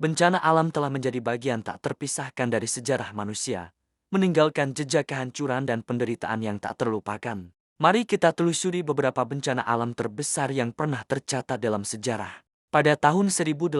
bencana alam telah menjadi bagian tak terpisahkan dari sejarah manusia, meninggalkan jejak kehancuran dan penderitaan yang tak terlupakan. Mari kita telusuri beberapa bencana alam terbesar yang pernah tercatat dalam sejarah. Pada tahun 1815,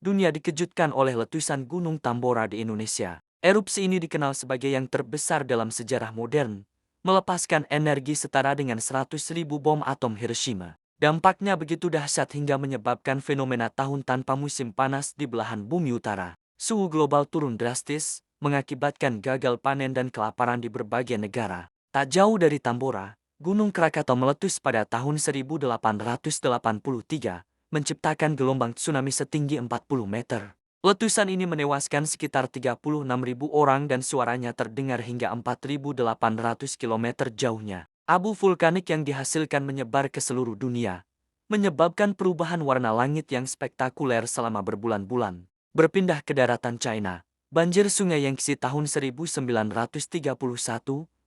dunia dikejutkan oleh letusan Gunung Tambora di Indonesia. Erupsi ini dikenal sebagai yang terbesar dalam sejarah modern, melepaskan energi setara dengan 100.000 bom atom Hiroshima. Dampaknya begitu dahsyat hingga menyebabkan fenomena tahun tanpa musim panas di belahan bumi utara. Suhu global turun drastis, mengakibatkan gagal panen dan kelaparan di berbagai negara. Tak jauh dari Tambora, Gunung Krakatau meletus pada tahun 1883, menciptakan gelombang tsunami setinggi 40 meter. Letusan ini menewaskan sekitar 36.000 orang dan suaranya terdengar hingga 4.800 km jauhnya. Abu vulkanik yang dihasilkan menyebar ke seluruh dunia, menyebabkan perubahan warna langit yang spektakuler selama berbulan-bulan. Berpindah ke daratan China, banjir sungai Yangtze tahun 1931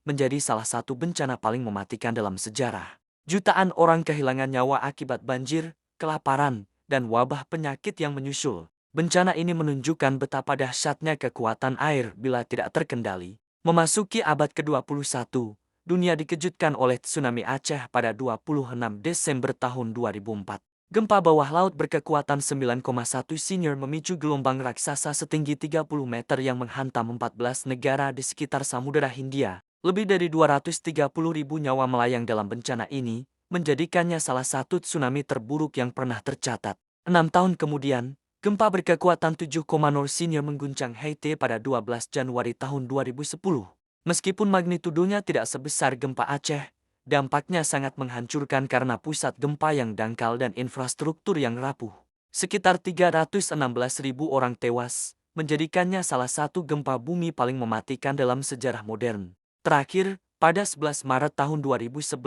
menjadi salah satu bencana paling mematikan dalam sejarah. Jutaan orang kehilangan nyawa akibat banjir, kelaparan, dan wabah penyakit yang menyusul. Bencana ini menunjukkan betapa dahsyatnya kekuatan air bila tidak terkendali. Memasuki abad ke-21, dunia dikejutkan oleh tsunami Aceh pada 26 Desember tahun 2004. Gempa bawah laut berkekuatan 9,1 senior memicu gelombang raksasa setinggi 30 meter yang menghantam 14 negara di sekitar Samudera Hindia. Lebih dari 230 ribu nyawa melayang dalam bencana ini, menjadikannya salah satu tsunami terburuk yang pernah tercatat. Enam tahun kemudian, gempa berkekuatan 7,0 senior mengguncang Haiti pada 12 Januari tahun 2010. Meskipun magnitudonya tidak sebesar gempa Aceh, dampaknya sangat menghancurkan karena pusat gempa yang dangkal dan infrastruktur yang rapuh. Sekitar 316 ribu orang tewas, menjadikannya salah satu gempa bumi paling mematikan dalam sejarah modern. Terakhir, pada 11 Maret tahun 2011,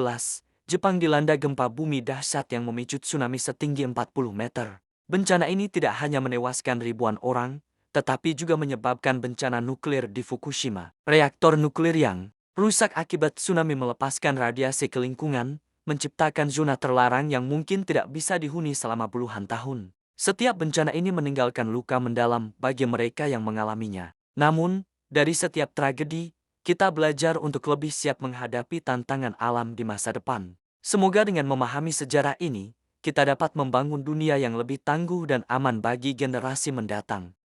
Jepang dilanda gempa bumi dahsyat yang memicu tsunami setinggi 40 meter. Bencana ini tidak hanya menewaskan ribuan orang, tetapi juga menyebabkan bencana nuklir di Fukushima. Reaktor nuklir yang rusak akibat tsunami melepaskan radiasi ke lingkungan, menciptakan zona terlarang yang mungkin tidak bisa dihuni selama puluhan tahun. Setiap bencana ini meninggalkan luka mendalam bagi mereka yang mengalaminya. Namun, dari setiap tragedi, kita belajar untuk lebih siap menghadapi tantangan alam di masa depan. Semoga dengan memahami sejarah ini, kita dapat membangun dunia yang lebih tangguh dan aman bagi generasi mendatang.